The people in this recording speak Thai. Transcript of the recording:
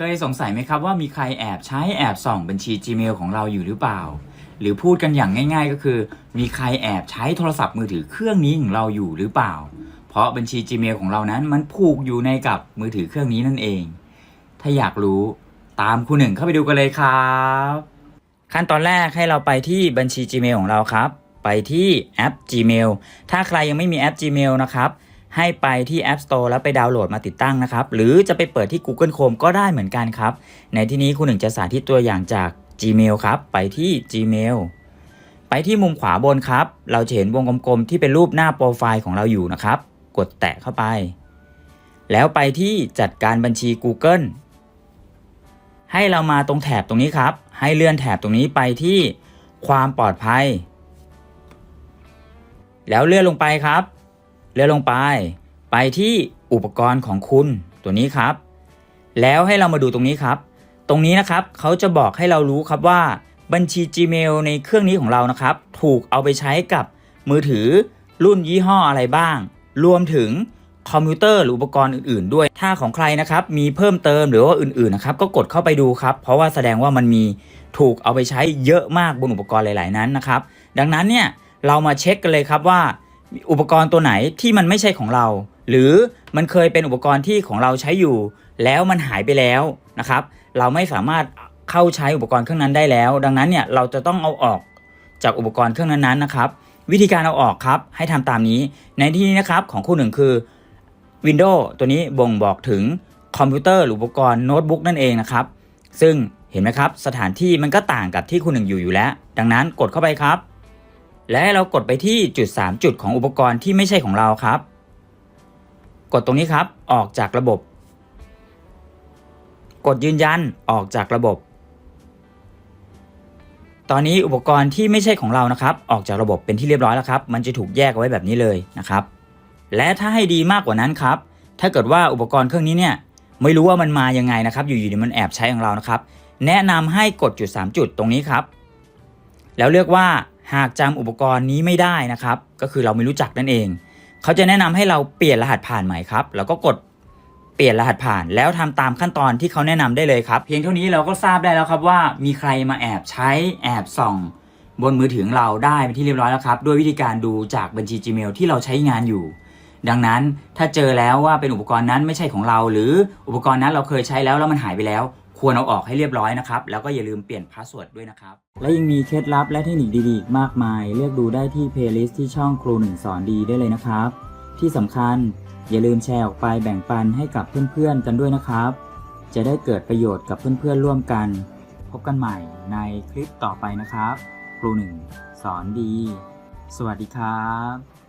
เคยสงสัยไหมครับว่ามีใครแอบใช้แอบส่องบัญชี Gmail ของเราอยู่หรือเปล่า หรือพูดกันอย่างง่าย ๆ ก็คือ มีใครแอบใช้โทรศัพท์มือถือเครื่องนี้ของเราอยู่หรือเปล่า เพราะบัญชี Gmail ของเรานั้นมันผูกอยู่ในกับมือถือเครื่องนี้นั่นเอง ถ้าอยากรู้ตามครูหนึ่งเข้าไปดูกันเลยครับ ขั้นตอนแรกให้เราไปที่บัญชี Gmail ของเราครับ ไปที่แอป Gmail ถ้าใครยังไม่มีแอป Gmail นะครับ ให้ไปที่ App Store แล้วไปดาวน์โหลดมาติดตั้งนะครับ หรือจะไปเปิดที่ Google Chrome ก็ได้เหมือนกันครับ ในที่นี้คุณหนึ่งจะสาธิตตัวอย่างจาก Gmail ครับ ไปที่ Gmail ไปที่มุมขวาบนครับ เราจะเห็นวงกลมๆที่เป็นรูปหน้าโปรไฟล์ของเราอยู่นะครับ กดแตะเข้าไป แล้วไปที่จัดการบัญชี Google ให้เรามาตรงแถบตรงนี้ครับ ให้เลื่อนแถบตรงนี้ไปที่ความปลอดภัย แล้วเลื่อนลงไปครับ เลื่อนลงไป ไปที่อุปกรณ์ของคุณตัวนี้ครับ แล้วให้เรามาดูตรงนี้ครับ ตรงนี้นะครับเขาจะบอกให้เรารู้ครับว่าบัญชี Gmail ในเครื่องนี้ของเรานะครับ ถูกเอาไปใช้กับมือถือรุ่นยี่ห้ออะไรบ้าง รวมถึงคอมพิวเตอร์หรืออุปกรณ์อื่นๆ ด้วย ถ้าของใครนะครับมีเพิ่มเติมหรือว่าอื่นๆนะครับก็กดเข้าไปดูครับ เพราะว่าแสดงว่ามันมีถูกเอาไปใช้เยอะมากบนอุปกรณ์หลาย ๆ นั้นนะครับ ดังนั้นเนี่ยเรามาเช็คกันเลยครับว่า อุปกรณ์ตัวไหนที่มันไม่ใช่ของเรา หรือมันเคยเป็นอุปกรณ์ที่ของเราใช้อยู่ แล้วมันหายไปแล้วนะครับ เราไม่สามารถเข้าใช้อุปกรณ์เครื่องนั้นได้แล้ว ดังนั้นเนี่ยเราจะต้องเอาออกจากอุปกรณ์เครื่องนั้นๆนะครับ วิธีการเอาออกครับให้ทำตามนี้ ในที่นี้นะครับของคู่หนึ่งคือ Windows ตัวนี้บ่งบอกถึงคอมพิวเตอร์หรืออุปกรณ์โน้ตบุ๊กนั่นเองนะครับ ซึ่งเห็นไหมครับ สถานที่มันก็ต่างกับที่คุณหนึ่งอยู่อยู่แล้ว ดังนั้นกดเข้าไปครับ และให้เรากดไปที่จุด 3 จุดของอุปกรณ์ที่ไม่ใช่ของเราครับ กดตรงนี้ครับ ออกจากระบบ กดยืนยันออกจากระบบ ตอนนี้อุปกรณ์ที่ไม่ใช่ของเรานะครับ ออกจากระบบเป็นที่เรียบร้อยแล้วครับ มันจะถูกแยกเอาไว้แบบนี้เลยนะครับ และถ้าให้ดีมากกว่านั้นครับ ถ้าเกิดว่าอุปกรณ์เครื่องนี้เนี่ยไม่รู้ว่ามันมายังไงนะครับ อยู่ๆมันแอบใช้ของเรานะครับ แนะนำให้กดจุด 3 จุดตรงนี้ครับ แล้วเลือกว่า หากจำอุปกรณ์นี้ไม่ได้นะครับ ก็คือเราไม่รู้จักนั่นเอง เขาจะแนะนำให้เราเปลี่ยนรหัสผ่านใหม่ครับ แล้วก็กดเปลี่ยนรหัสผ่าน แล้วทำตามขั้นตอนที่เขาแนะนำได้เลยครับ เพียงเท่านี้เราก็ทราบได้แล้วครับว่ามีใครมาแอบใช้แอบส่อง บนมือถือของเราได้เป็นที่เรียบร้อยแล้วครับด้วยวิธีการดูจากบัญชี Gmail ที่เราใช้งานอยู่ ดังนั้นถ้าเจอแล้วว่าเป็นอุปกรณ์นั้นไม่ใช่ของเรา หรืออุปกรณ์นั้นเราเคยใช้แล้วแล้วมันหายไปแล้ว ควรเอาออกให้เรียบร้อยนะครับ แล้วก็อย่าลืมเปลี่ยนพาสเวิร์ดด้วยนะครับ และยังมีเคล็ดลับและเทคนิคดีๆ มากมาย เลือกดูได้ที่เพลย์ลิสต์ที่ช่องครูหนึ่งสอนดีได้เลยนะครับ ที่สำคัญอย่าลืมแชร์ออกไปแบ่งปันให้กับเพื่อนๆกันด้วยนะครับ จะได้เกิดประโยชน์กับเพื่อนๆร่วมกัน พบกันใหม่ในคลิปต่อไปนะครับ ครูหนึ่งสอนดี สวัสดีครับ